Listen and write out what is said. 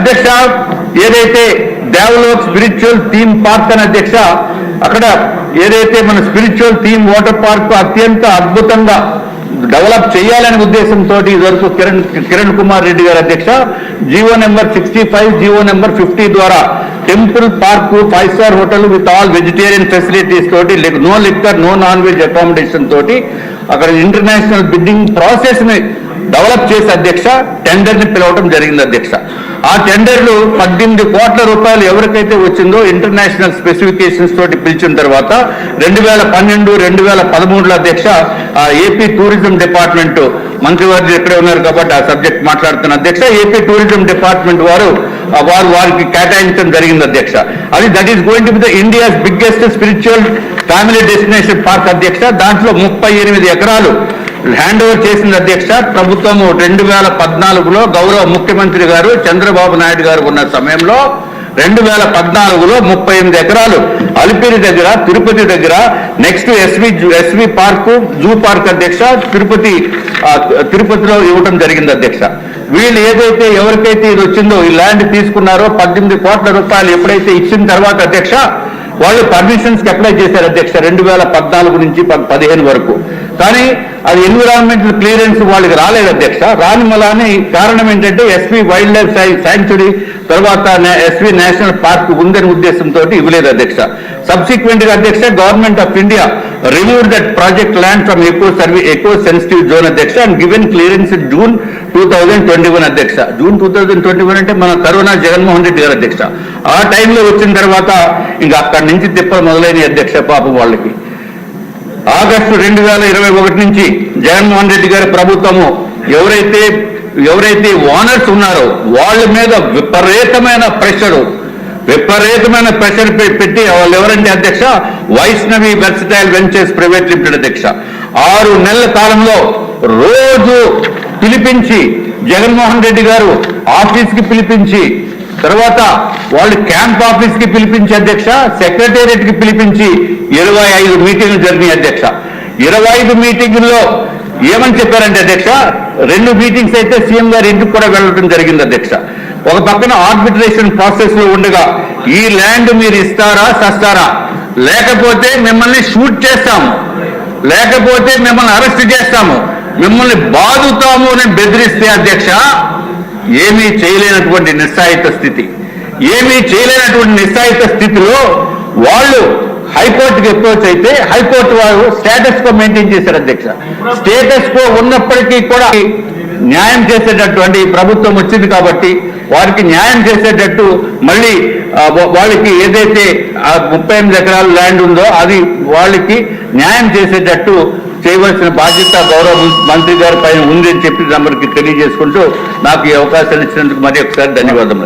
అధ్యక్ష ఏదైతే develop spiritual theme park అని అధ్యక్ష అక్కడ ఏదైతే మన స్పిరిచువల్ థీమ్ వాటర్ పార్క్ అత్యంత అద్భుతంగా డెవలప్ చేయాలనే ఉద్దేశంతో ఇదివరకు కిరణ్ కిరణ్ కుమార్ రెడ్డి గారు అధ్యక్ష GO number sixty five GO number fifty ద్వారా temple park five star hotel with all vegetarian facilities తోటి no liquor no non veg accommodation తోటి అక్కడ ఇంటర్నేషనల్ బిడ్డింగ్ ప్రాసెస్ని డెవలప్ చేసి అధ్యక్ష టెండర్ని పిలవడం జరిగింది అధ్యక్ష. ఆ టెండర్లు పద్దెనిమిది కోట్ల రూపాయలు ఎవరికైతే వచ్చిందో ఇంటర్నేషనల్ స్పెసిఫికేషన్స్ తోటి పిలిచిన తర్వాత రెండు వేల పన్నెండు రెండు వేల పదమూడులో అధ్యక్ష ఆ ఏపీ టూరిజం డిపార్ట్మెంట్ మంత్రివారి ఎక్కడే ఉన్నారు కాబట్టి ఆ సబ్జెక్ట్ మాట్లాడుతున్న అధ్యక్ష ఏపీ టూరిజం డిపార్ట్మెంట్ వారు వారు వారికి కేటాయించడం జరిగింది అధ్యక్ష. అది that is going to be the India's biggest spiritual family destination park అధ్యక్ష. దాంట్లో ముప్పై ఎనిమిది ఎకరాలు హ్యాండ్ ఓవర్ చేసింది అధ్యక్ష ప్రభుత్వము రెండు వేల పద్నాలుగులో గౌరవ ముఖ్యమంత్రి గారు చంద్రబాబు నాయుడు గారు ఉన్న సమయంలో రెండు వేల పద్నాలుగులో ముప్పై ఎనిమిది ఎకరాలు అలిపిరి దగ్గర తిరుపతి దగ్గర next SV SV park zoo park అధ్యక్ష తిరుపతి తిరుపతిలో ఇవ్వడం జరిగింది అధ్యక్ష. వీళ్ళు ఏదైతే ఎవరికైతే ఇది వచ్చిందో ఈ ల్యాండ్ తీసుకున్నారో పద్దెనిమిది కోట్ల రూపాయలు ఎప్పుడైతే ఇచ్చిన తర్వాత అధ్యక్ష వాళ్ళు పర్మిషన్స్కి అప్లై చేశారు అధ్యక్ష రెండు వేల పద్నాలుగు నుంచి ప- పదిహేను వరకు. కానీ అది ఎన్విరాన్మెంటల్ క్లియరెన్స్ వాళ్ళకి రాలేదు అధ్యక్ష. రాని మలాని కారణం ఏంటంటే ఎస్పీ వైల్డ్ లైఫ్ శాంక్చురీ తర్వాత ఎస్పీ నేషనల్ పార్క్ ఉందని ఉద్దేశంతో ఇవ్వలేదు అధ్యక్ష. సబ్సిక్వెంట్గా అధ్యక్ష government of India remove that project land from ఎక్కువ సర్వీ ఎక్కువ సెన్సిటివ్ జోన్ అధ్యక్ష and given clearance June two thousand twenty one అధ్యక్ష. June two thousand twenty one అంటే మన కరోనా జగన్మోహన్ రెడ్డి గారు అధ్యక్ష. ఆ టైంలో వచ్చిన తర్వాత ఇంకా అక్కడి నుంచి తిప్పలు మొదలైన అధ్యక్ష పాపం వాళ్ళకి. ఆగస్టు రెండు వేల ఇరవై ఒకటి నుంచి జగన్మోహన్ రెడ్డి గారి ప్రభుత్వము ఎవరైతే ఎవరైతే ఓనర్స్ ఉన్నారో వాళ్ళ మీద విపరీతమైన ప్రెషరు విపరీతమైన ప్రెషర్ పెట్టి వాళ్ళు ఎవరంటే అధ్యక్ష? Vaishnavi versatile ventures private limited అధ్యక్ష. ఆరు నెలల కాలంలో రోజు పిలిపించి జగన్మోహన్ రెడ్డి గారు ఆఫీస్కి పిలిపించి తర్వాత వాళ్ళు క్యాంప్ ఆఫీస్కి పిలిపించి అధ్యక్ష సెక్రటేరియట్కి పిలిపించి ఇరవై ఐదు మీటింగ్లు జరిగినాయి అధ్యక్ష. ఇరవై ఐదు మీటింగుల్లో ఏమని చెప్పారంటే అధ్యక్ష రెండు మీటింగ్స్ అయితే సీఎం గారి ఇంటికి కూడా వెళ్ళడం జరిగింది అధ్యక్ష. ఒక పక్కన ఆర్బిట్రేషన్ ప్రాసెస్లో ఉండగా ఈ ల్యాండ్ మీరు ఇస్తారా సస్తారా లేకపోతే మిమ్మల్ని షూట్ చేస్తాము. లేకపోతే మిమ్మల్ని అరెస్ట్ చేస్తాము. మిమ్మల్ని బాదుతాము అని బెదిరిస్తే అధ్యక్ష ఏమీ చేయలేనటువంటి నిస్సాయిత స్థితి. ఏమీ చేయలేనటువంటి నిస్సాయిత స్థితిలో వాళ్ళు హైకోర్టుకి అప్రోచ్ అయితే హైకోర్టు వారు స్టేటస్ కో మెయింటైన్ చేశారు అధ్యక్ష. స్టేటస్ కో ఉన్నప్పటికీ కూడా న్యాయం చేసేటటువంటి ప్రభుత్వం వచ్చింది కాబట్టి వారికి న్యాయం చేసేటట్టు మళ్ళీ వాళ్ళకి ఏదైతే ముప్పై ఎనిమిది ఎకరాల ల్యాండ్ ఉందో అది వాళ్ళకి న్యాయం చేసేటట్టు చేయవలసిన బాధ్యత గౌరవ మంత్రి గారి పైన ఉంది అని చెప్పి తమరికి తెలియజేసుకుంటూ నాకు ఈ అవకాశాలు ఇచ్చినందుకు మరి ఒకసారి ధన్యవాదములు.